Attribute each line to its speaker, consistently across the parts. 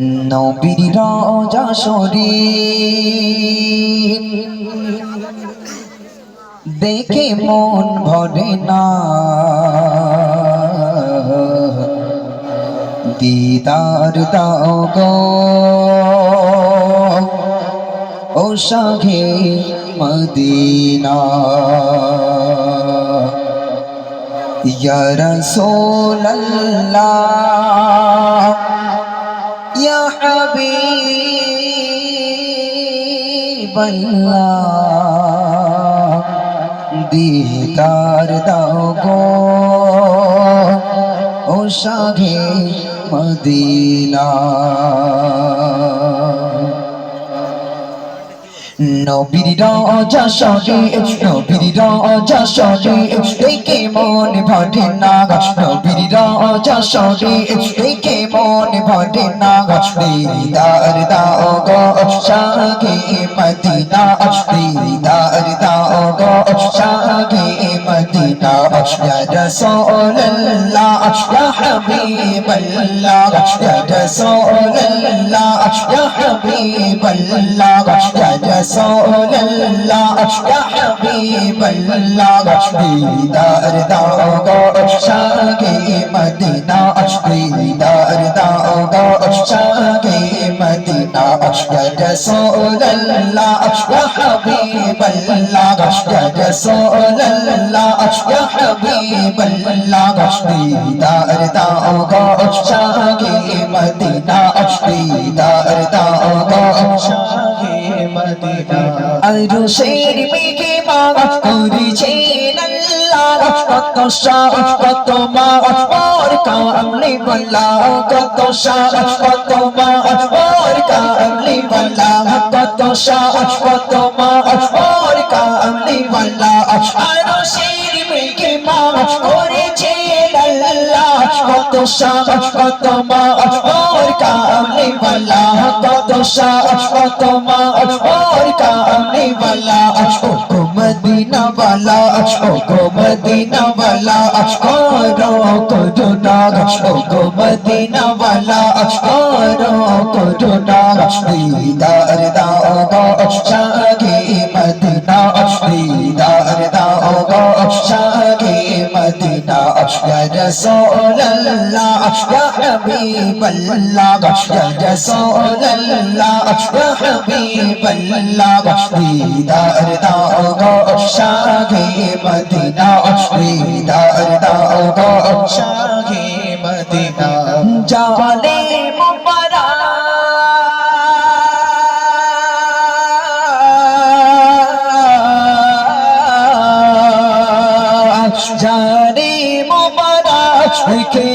Speaker 1: নবীর শরীর। দেখে মন ভরে না। দিদার দাও গো ও সাঘে মদিনা। ইয়া রাসূলুল্লাহ। হাবিবাল্লাহ দিদার দাও গো ও সাঘে মদিনা। নবীর রাজা সগে নবীর রাজা সগে দেখে মন ভরে না নবীর রাজা সগে দেখে মন ভরে না দিদার দাও গো সাগে মদিনা দিদার দাও رسول الله يا حبيب الله يا رسول الله يا حبيب الله يا رسول الله يا حبيب الله دیدار داغو شاہ مدینہ دیدار داغو شاہ مدینہ يا رسول الله يا حبيب الله يا رسول الله حبیب اللہ دیدار داؤ گو شاہ مدینہ دیدار داؤ گو شاہ مدینہ ارو شیر میگی ماں پوری چین اللہ কত শাহ কত মা ওর কামলি বল্লা কত শাহ কত মা ওর কামলি বল্লা কত শাহ কত শাহ কত মা ওর কামলি বলা কত শাহ কত মা ওর কামলি বলা ও মদিনা বলা ও গো মদিনা বলা করো করো না ও গো মদিনা বলা করো করো না দিদার দাও ইয়া রাসূলুল্লাহ ইয়া হাবিবাল্লাহ দিদার দাও গো শাহে মদিনা দিদার দাও গো শাহে মদিনা জালে মুবারক জানে মুবারক খেলে এক নজর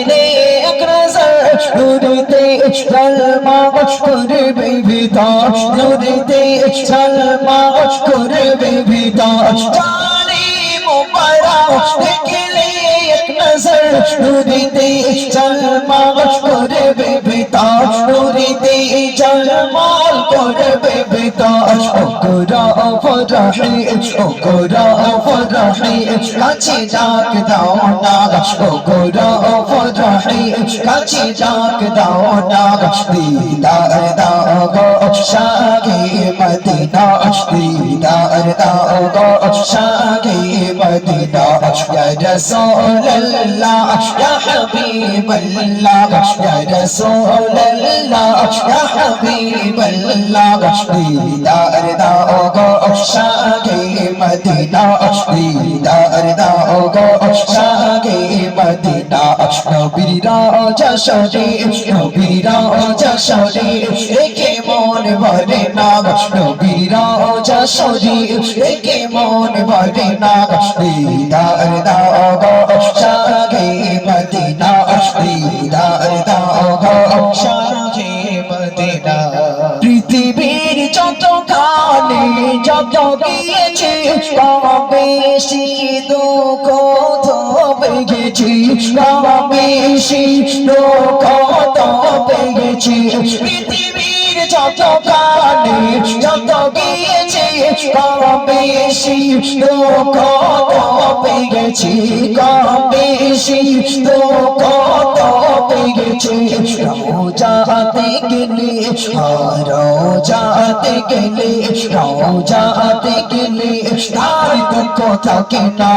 Speaker 1: নুরিতে জলমা করবে বিতাস নুরিতে জলমা করবে বিতাস জানে মুবারক খেলে এক নজর নুরিতে জলমা করবে বিতাস নুরিতে জলমা করবে ওকরা ফরহি ওকরা ফরহি কাছে ডাক দাও না ওকরা ফরহি কাছে ডাক দাও না দিদার দাও গো শাহে মদিনা দিদার দাও গো শাহে মদিনা ইয়া রাসূলুল্লাহ ইয়া হাবিবাল্লাহ ইয়া রাসূলুল্লাহ ইয়া হাবিবাল্লাহ দিদার দাও গো শাহে মদিনা দিদার দাও গো শাহে মদিনা নবীর রাজা শরী নবীর রাজা শরী একে মন ভরে না নবীর রাজা শরী একে মন ভরে না দিদার যত গিয়েছে বেশি দুঃখ তো বেগেছি কম বেশি কত পেয়েছি। পৃথিবীর যত গিয়েছে বেশি পেয়েছি। কম বেশি কত পেয়েছি রোজাতে গেলে রোজাতে গেলে রোজাতে গেলে, তার দুঃখ থাকে না।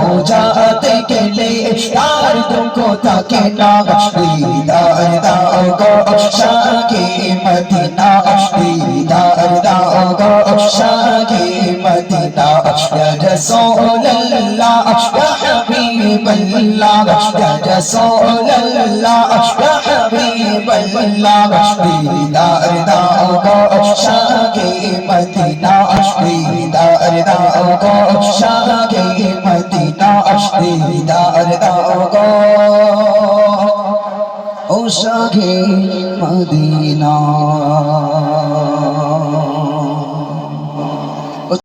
Speaker 1: রোজাতে গেলে তার দুঃখ থাকে না দিদার দাও গো শাকে মদিনা দিদার अल्लाह दीदार दाओ गो शागे मदीना दीदार दाओ गो शागे मदीना दीदार दाओ गो ओ शागे मदीना